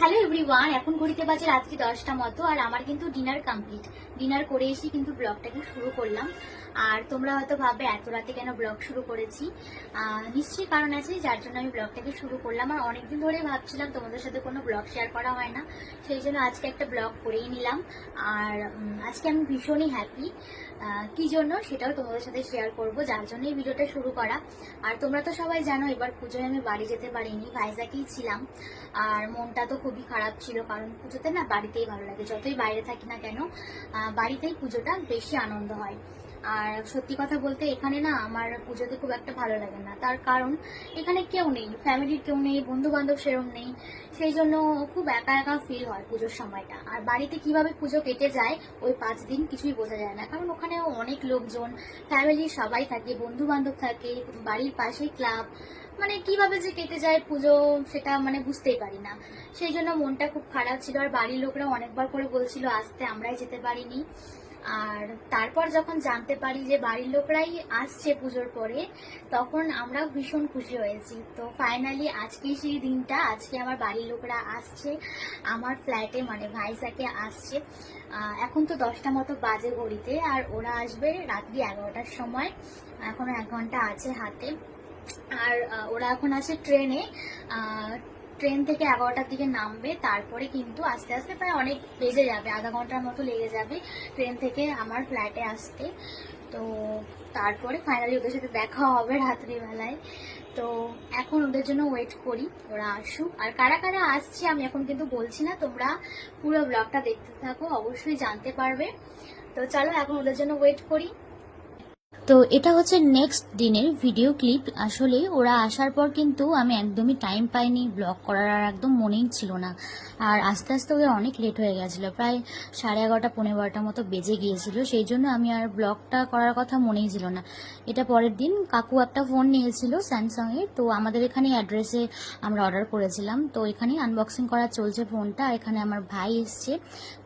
Hello everyone এখন ঘড়িতে বাজে রাত্রি দশটা মতো, আর আমার কিন্তু ডিনার কমপ্লিট ডিনার করে এসে কিন্তু ব্লগটাকে শুরু করলাম। আর তোমরা হয়তো ভাববে, এত রাতে কেন ব্লগ শুরু করেছি? নিশ্চয়ই কারণ আছে, যার জন্য আমি ব্লগটাকে শুরু করলাম। আর অনেকদিন ধরে ভাবছিলাম, তোমাদের সাথে কোনো ব্লগ শেয়ার করা হয় না। সেই জন্য আজকে একটা ব্লগ করেই নিলাম। আর আজকে আমি ভীষণই হ্যাপি কি জন্য? সেটাও তোমাদের সাথে শেয়ার করব, যার জন্য এই ভিডিওটা শুরু করা। আর তোমরা তো সবাই জানো, এবার পুজোয় আমি বাড়ি যেতে পারিনি, ভাইজাকেই ছিলাম। আর মনটা তো খুবই খারাপ ছিল, কারণ পুজোতে না বাড়িতেই ভালো লাগে। যতই বাইরে থাকি না কেন বাড়িতেই পুজোটা বেশি আনন্দ হয়। আর সত্যি কথা বলতে এখানে না আমার পুজোতে খুব একটা ভালো লাগে না। তার কারণ, এখানে কেউ নেই ফ্যামিলির কেউ নেই বন্ধু বান্ধব সেরম নেই। সেই জন্য খুব একা একা ফিল হয় পুজোর সময়টা। আর বাড়িতে কীভাবে পুজো কেটে যায়, ওই পাঁচ দিন কিছুই বোঝা যায় না। কারণ ওখানে অনেক লোকজন ফ্যামিলির সবাই থাকে বন্ধু বান্ধব থাকে, বাড়ির পাশেই ক্লাব মানে কীভাবে যে কেটে যায় পুজো সেটা মানে বুঝতেই পারি না। সেই জন্য মনটা খুব খারাপ ছিল আর বাড়ির লোকরা অনেকবার করে বলছিল, আসতে, আমরাই যেতে পারিনি। আর তারপর যখন জানতে পারি যে বাড়ির লোকরাই আসছে পুজোর পরে, তখন আমরা ভীষণ খুশি হয়েছি। তো ফাইনালি আজকে সেই দিনটা, আজকে আমার বাড়ির লোকরা আসছে, আমার ফ্ল্যাটে মানে ভাইসাকে আসছে। এখন তো দশটা মতো বাজে ঘড়িতে, আর ওরা আসবে রাত্রি এগারোটার সময়। এখনও এক ঘণ্টা আছে হাতে। আর ওরা এখন আছে ট্রেনে। ট্রেন থেকে এগারোটার দিকে নামবে, তারপরে কিন্তু আস্তে আস্তে প্রায় অনেক বেজে যাবে, আধা ঘণ্টার মতো লেগে যাবে ট্রেন থেকে আমার ফ্ল্যাটে আসতে। তো তারপরে ফাইনালি ওদের সাথে দেখা হবে রাত্রিবেলায়। তো এখন ওদের জন্য ওয়েট করি, ওরা আসুক। আর কারা কারা আসছে আমি এখন কিন্তু বলছি না, তোমরা পুরো ব্লগটা দেখতে থাকো, অবশ্যই জানতে পারবে। তো চলো এখন ওদের জন্য ওয়েট করি। তো এটা হচ্ছে নেক্সট দিনের ভিডিও ক্লিপ আসলে ওরা আসার পর কিন্তু আমি একদমই টাইম পাইনি ব্লগ করার আর একদম মনেই ছিল না। আর আস্তে আস্তে ওদের অনেক লেট হয়ে গেছিল, প্রায় সাড়ে এগারোটা পনেরো বারোটার মতো বেজে গিয়েছিল। সেই জন্য আমি আর ব্লগটা করার কথা মনেই ছিল না। এটা পরের দিন কাকু একটা ফোন নিয়েছিল স্যামসাংয়ের, তো আমাদের এখানে অ্যাড্রেসে আমরা অর্ডার করেছিলাম। তো এখানে আনবক্সিং করা চলছে ফোনটা এখানে আমার ভাই এসছে।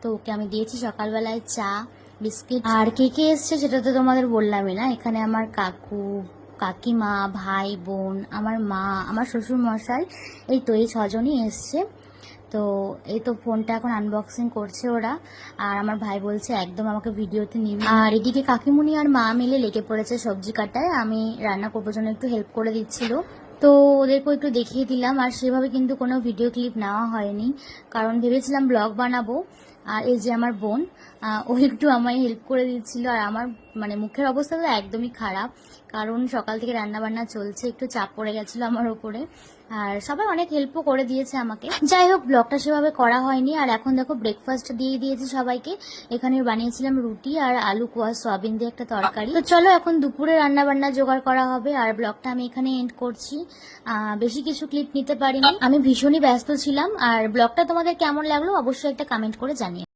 তো ওকে আমি দিয়েছি সকালবেলায় চা বিস্কিট। আর কে কে এসছে সেটা তো তোমাদের বললামই না। এখানে আমার কাকু, কাকিমা, ভাই, বোন, আমার মা, আমার শ্বশুর মশাই এই তো এই ছজনই এসছে। তো এই তো ফোনটা এখন আনবক্সিং করছে ওরা। আর আমার ভাই বলছে, একদম আমাকে ভিডিওতে নিবি আর এদিকে কাকিমুনি আর মা মিলে লেগে পড়েছে সবজি কাটায়। আমি রান্না করবার জন্য একটু হেল্প করে দিচ্ছিল। তো ওদেরকেও একটু দেখিয়ে দিলাম। আর সেভাবে কিন্তু কোনো ভিডিও ক্লিপ নেওয়া হয়নি। কারণ ভেবেছিলাম ব্লগ বানাবো। আর এই যে আমার বোন ও একটু আমায় হেল্প করে দিচ্ছিল আর আমার মানে মুখের অবস্থা তো একদমই খারাপ। কারণ সকাল থেকে রান্না বান্না চলছে, একটু চাপ পড়ে গেছিল আমার ওপরে আর সবাই অনেক হেল্পও করে দিয়েছে আমাকে। যাই হোক ব্লগটা সেভাবে করা হয়নি। আর এখন দেখো ব্রেকফাস্ট দিয়ে দিয়েছি সবাইকে। এখানে বানিয়েছিলাম রুটি আর আলু কোয়া সয়াবিন দিয়ে একটা তরকারি। তো চলো, এখন দুপুরে রান্না বান্না জোগাড় করা হবে। আর ব্লগটা আমি এখানে এন্ড করছি। বেশি কিছু ক্লিপ নিতে পারিনি। আমি ভীষণই ব্যস্ত ছিলাম। আর ব্লগটা তোমাদের কেমন লাগল অবশ্যই একটা কমেন্ট করে জানিয়ে